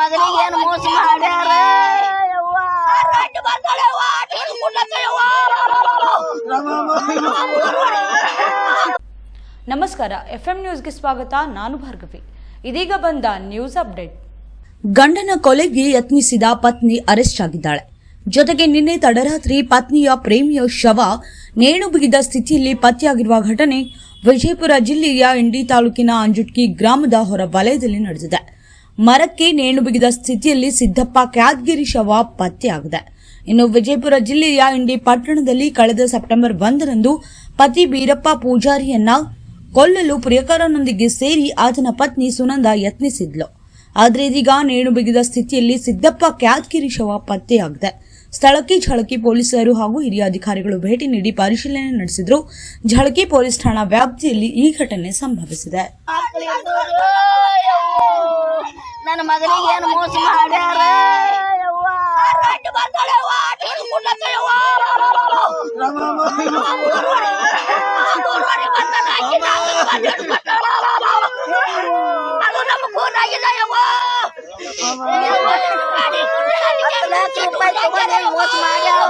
ಮಗನಿಗೆ ಏನು ಮೋಸ ಮಾಡ್ಯಾರ? ಯವ್ವ. ನಮಸ್ಕಾರ ಎಫ್ಎಂ ನ್ಯೂಸ್ಗೆ ಸ್ವಾಗತ. ನಾನು ಭಾರ್ಗವಿ. ಇದೀಗ ಬಂದ ನ್ಯೂಸ್ ಅಪ್ಡೇಟ್. ಗಂಡನ ಕೊಲೆಗೆ ಯತ್ನಿಸಿದ ಪತ್ನಿ ಅರೆಸ್ಟ್ ಆಗಿದ್ದಾಳೆ. ಜೊತೆಗೆ ನಿನ್ನೆ ತಡರಾತ್ರಿ ಪತ್ನಿಯ ಪ್ರೇಮಿಯ ಶವ ನೇಣು ಬಿಗಿದ ಸ್ಥಿತಿಯಲ್ಲಿ ಪತ್ತೆಯಾಗಿರುವ ಘಟನೆ ವಿಜಯಪುರ ಜಿಲ್ಲೆಯ ಇಂಡಿ ತಾಲೂಕಿನ ಅಂಜುಟ್ಕಿ ಗ್ರಾಮದ ಹೊರ ವಲಯದಲ್ಲಿ ನಡೆದಿದೆ. ಮರಕ್ಕೆ ನೇಣು ಬಿಗಿದ ಸ್ಥಿತಿಯಲ್ಲಿ ಸಿದ್ದಪ್ಪ ಕ್ಯಾದ್ಗಿರಿ ಶವ ಪತ್ತೆಯಾಗಿದೆ. ಇನ್ನು ವಿಜಯಪುರ ಜಿಲ್ಲೆಯ ಇಂಡಿ ಪಟ್ಟಣದಲ್ಲಿ ಕಳೆದ ಸೆಪ್ಟೆಂಬರ್ ಒಂದರಂದು ಪತಿ ಬೀರಪ್ಪ ಪೂಜಾರಿಯನ್ನ ಕೊಲ್ಲಲು ಪ್ರಿಯಕರನೊಂದಿಗೆ ಸೇರಿ ಆತನ ಪತ್ನಿ ಸುನಂದ ಯತ್ನಿಸಿದ್ಲು. ಆದರೆ ಇದೀಗ ನೇಣು ಬಿಗಿದ ಸ್ಥಿತಿಯಲ್ಲಿ ಸಿದ್ದಪ್ಪ ಕ್ಯಾದ್ಗಿರಿ ಶವ ಪತ್ತೆಯಾಗಿದೆ. ಸ್ಥಳಕ್ಕೆ ಝಳಕಿ ಪೊಲೀಸರು ಹಾಗೂ ಹಿರಿಯ ಅಧಿಕಾರಿಗಳು ಭೇಟಿ ನೀಡಿ ಪರಿಶೀಲನೆ ನಡೆಸಿದ್ರು. ಝಳಕಿ ಪೊಲೀಸ್ ಠಾಣಾ ವ್ಯಾಪ್ತಿಯಲ್ಲಿ ಈ ಘಟನೆ ಸಂಭವಿಸಿದೆ. ನನ್ನ ಮಗನಿಗೆ ಏನು ಮೋಸ ಮಾಡ್ಯಾರ ಯವ್ವ. ಹತ್ತು ಲಕ್ಷ ರೂಪಾಯಿ ತಗೊಂಡು ಏನ್ ಮೋಸ ಮಾಡ್ಯಾವ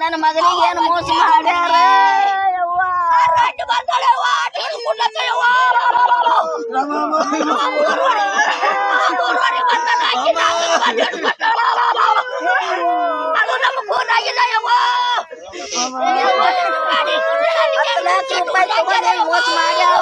ನನ್ನ ಮಗನಿಗೆ ಏನು ಮೋಸ ಮಾಡ್ಯಾರ ಯವ್ವ ಹತ್ತು ಲಕ್ಷ ರೂಪಾಯಿ ತಗೊಂಡು ಏನ್ ಮೋಸ ಮಾಡ್ಯಾವ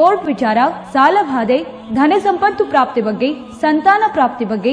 ಕೋರ್ಟ್ ವಿಚಾರ ಸಾಲಬಾಧೆ ಧನ ಸಂಪತ್ತು ಪ್ರಾಪ್ತಿ ಬಗ್ಗೆ ಸಂತಾನ ಪ್ರಾಪ್ತಿ ಬಗ್ಗೆ